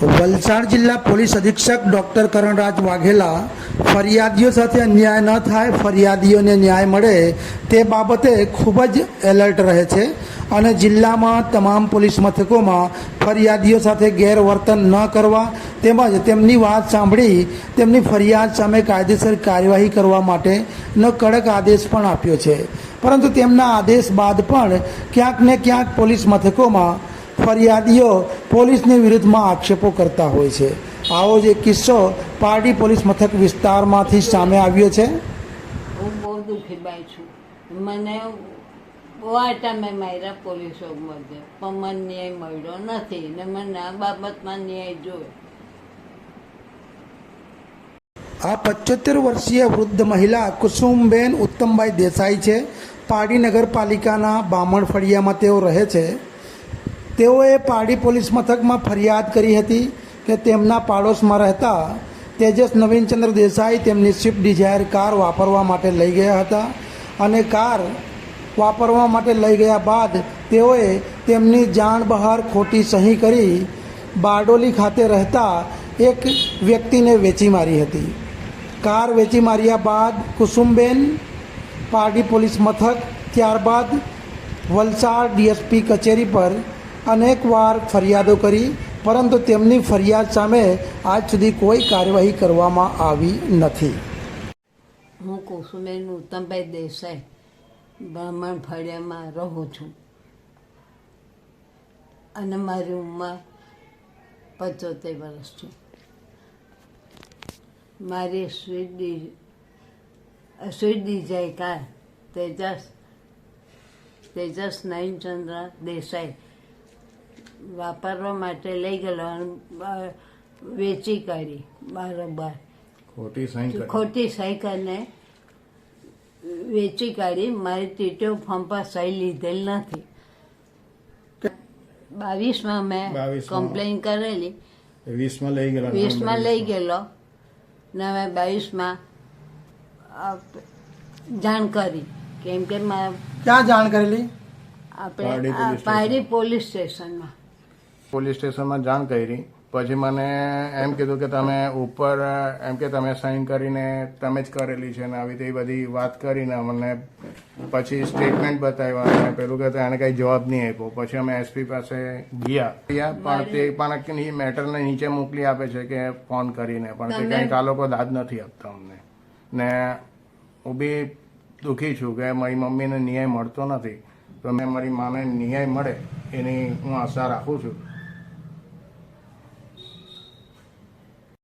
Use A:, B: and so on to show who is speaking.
A: વલસાડ જિલ્લા પોલીસ અધિક્ષક ડૉક્ટર કરણરાજ વાઘેલા ફરિયાદીઓ સાથે અન્યાય ન થાય, ફરિયાદીઓને ન્યાય મળે તે બાબતે ખૂબ જ એલર્ટ રહે છે અને જિલ્લામાં તમામ પોલીસ મથકોમાં ફરિયાદીઓ સાથે ગેરવર્તન ન કરવા તેમજ તેમની વાત સાંભળી તેમની ફરિયાદ સામે કાયદેસર કાર્યવાહી કરવા માટેનો કડક આદેશ પણ આપ્યો છે. પરંતુ તેમના આદેશ બાદ પણ ક્યાંક ને ક્યાંક પોલીસ મથકોમાં ફરિયાદીઓ પોલીસની વિરુદ્ધમાં આક્ષેપો કરતા હોય છે. આવો જ એક કિસ્સો પારડી પોલીસ મથક વિસ્તારમાંથી સામે આવ્યો છે.
B: હું બહુ દુઃખી બાઈ છું. મને બહુ આટા મેં માર્યા પોલીસો બધે પણ મને ન્યાય મળ્યો નથી ને મને આ બાબતમાં ન્યાય જોઈએ
A: આ પચોતેર વર્ષીય વૃદ્ધ મહિલા કુસુમબેન ઉત્તમભાઈ દેસાઈ છે. પારડી નગરપાલિકાના બામણ ફળિયામાં તેઓ રહે છે. તેઓએ પારડી પોલીસ મથકમાં ફરિયાદ કરી હતી કે તેમના પાડોશમાં રહેતા તેજસ નવીનચંદ્ર દેસાઈ તેમની સ્વિફ્ટ ડિઝાયર કાર વાપરવા માટે લઈ ગયા હતા અને કાર વાપરવા માટે લઈ ગયા બાદ તેઓએ તેમની જાણ બહાર ખોટી સહી કરી બારડોલી ખાતે રહેતા એક વ્યક્તિને વેચી મારી હતી. કાર વેચી માર્યા બાદ કુસુમબેન પારડી પોલીસ મથક ત્યારબાદ વલસાડ ડીએસપી કચેરી પર અનેકવાર ફરિયાદો કરી, પરંતુ તેમની ફરિયાદ સામે આજ સુધી કોઈ કાર્યવાહી કરવામાં આવી નથી.
B: હું કુસુમેન ઉત્તમભાઈ દેસાઈ, બ્રાહ્મણ ફળિયામાં રહું છું. અને મારી ઉંમર પંચોતેર વર્ષ છે. મારી સ્વીટ ડી, સ્વીટ ડિઝાઈ કાર તેજસ તેજસ નયનચંદ્ર દેસાઈ વાપરવા માટે લઈ ગયેલો અને વેચી કાઢી બરોબર
C: ખોટી સહી
B: ખોટી સહી કરીને વેચી કાઢી. મારી ટીટો ફોર્મ પર સહી લીધેલ નથી. બાવીસમાં મેં કમ્પ્લેન કરેલી.
C: વીસમાં લઈ ગયેલો
B: વીસમાં લઈ ગયેલો. ને મેં બાવીસમાં જાણ કરી. કેમ કે મા-
A: ક્યાં જાણ કરેલી?
B: આપણે
C: પારડી પોલીસ
B: સ્ટેશનમાં.
C: પોલીસ સ્ટેશનમાં જાણ કરી. પછી મને એમ કીધું કે તમે ઉપર એમ કે તમે સાઈન કરીને તમે જ કરેલી છે ને આવી તે બધી વાત કરીને મને પછી સ્ટેટમેન્ટ બતાવ્યા અને પેલું કે એને કઈ જવાબ નહીં આપ્યો. પછી અમે એસપી પાસે ગયા. પણ તે પણ મેટરને નીચે મોકલી આપે છે કે ફોન કરીને પણ તે કંઈક આ લોકો દાદ નથી આપતા અમને. ને હું બી દુઃખી છું કે મારી મમ્મીને ન્યાય મળતો નથી. તો મેં મારી માને ન્યાય મળે એની હું આશા રાખું છું.